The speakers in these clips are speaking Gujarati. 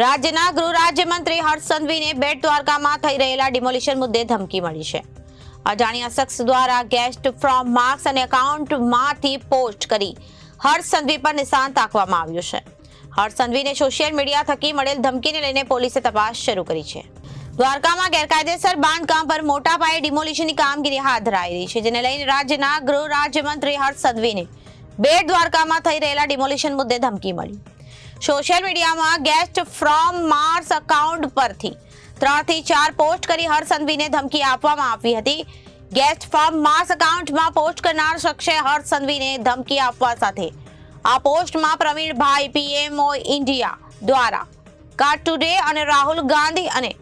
રાજ્યના ગૃહ રાજ્યમંત્રી હર્ષ સંઘવીને બેટ દ્વારકામાં થઈ રહેલા ડિમોલિશન મુદ્દે ધમકી મળી છે. અજાણ્યા શખ્સ દ્વારા ગેસ્ટ ફ્રોમ માર્ક્સ અને એકાઉન્ટમાંથી પોસ્ટ કરી હર્ષ સંઘવી પર નિશાન તાકવામાં આવ્યું છે. હર્ષ સંઘવીને સોશિયલ મીડિયા થકી મળેલ ધમકીને લઈને પોલીસે તપાસ શરૂ કરી છે. દ્વારકામાં ગેરકાયદેસર બાંધકામ પર મોટા પાયે ડિમોલિશનની કામગીરી હાથ ધરાઈ રહી છે, જેને લઈને રાજ્યના ગૃહ રાજ્યમંત્રી હર્ષ સંઘવીને બેટ દ્વારકામાં થઈ રહેલા ડિમોલિશન મુદ્દે ધમકી મળી. સોશિયલ મીડિયામાં ગેસ્ટ ફ્રોમ માર્સ અકાઉન્ટ પરથી ત્રણથી ચાર પોસ્ટ કરી હર્ષ સંઘવીને ધમકી આપવામાં આવી હતી. ગેસ્ટ ફ્રોમ માર્સ અકાઉન્ટમાં પોસ્ટ કરનાર શખ્સે હર્ષ સંઘવીને ધમકી આપવા સાથે આ પોસ્ટમાં પ્રવીણભાઈ, પીએમઓ ઇન્ડિયા દ્વારા કાર ટુડે અને રાહુલ ગાંધી અને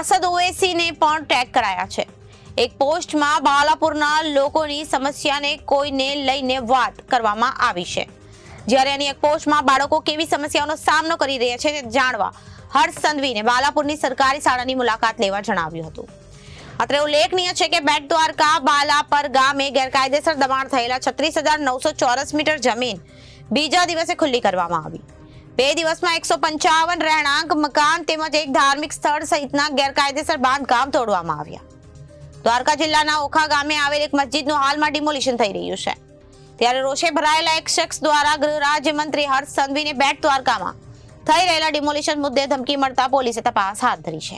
અસદ ઓવેસીને પણ ટેગ કરાયા છે. એક પોસ્ટમાં બાલાપુરના લોકોની સમસ્યાને કોઈને લઈને વાત કરવામાં આવી છે. જ્યારે એની એક પોસ્ટમાં બાળકો કેવી સમસ્યાઓનો સામનો કરી રહ્યા છે તે જાણવા હર્ષ સંધવીને બાલાપુરની સરકારી શાળાની મુલાકાત લેવા જણાવ્યું હતું. અત્રે ઉલ્લેખનીય છે કે બેટ દ્વારકા, બાલાપર ગામે ગેરકાયદેસર દબાણ થયેલા છત્રીસ હજાર નવસો ચોરસ મીટર જમીન બીજા દિવસે ખુલ્લી કરવામાં આવી. બે દિવસમાં એકસો પંચાવન રહેણાંક, મકાન તેમજ એક ધાર્મિક સ્થળ સહિતના ગેરકાયદેસર બાંધકામ તોડવામાં આવ્યા. દ્વારકા જિલ્લાના ઓખા ગામે આવેલ એક મસ્જિદનું હાલમાં ડિમોલિશન થઈ રહ્યું છે. ત્યારે રોષે ભરાયેલા એક શખ્સ દ્વારા ગૃહ રાજ્યમંત્રી હર્ષ સંઘવીને બેટ દ્વારકામાં થઈ રહેલા ડિમોલિશન મુદ્દે ધમકી મળતા પોલીસે તપાસ હાથ ધરી છે.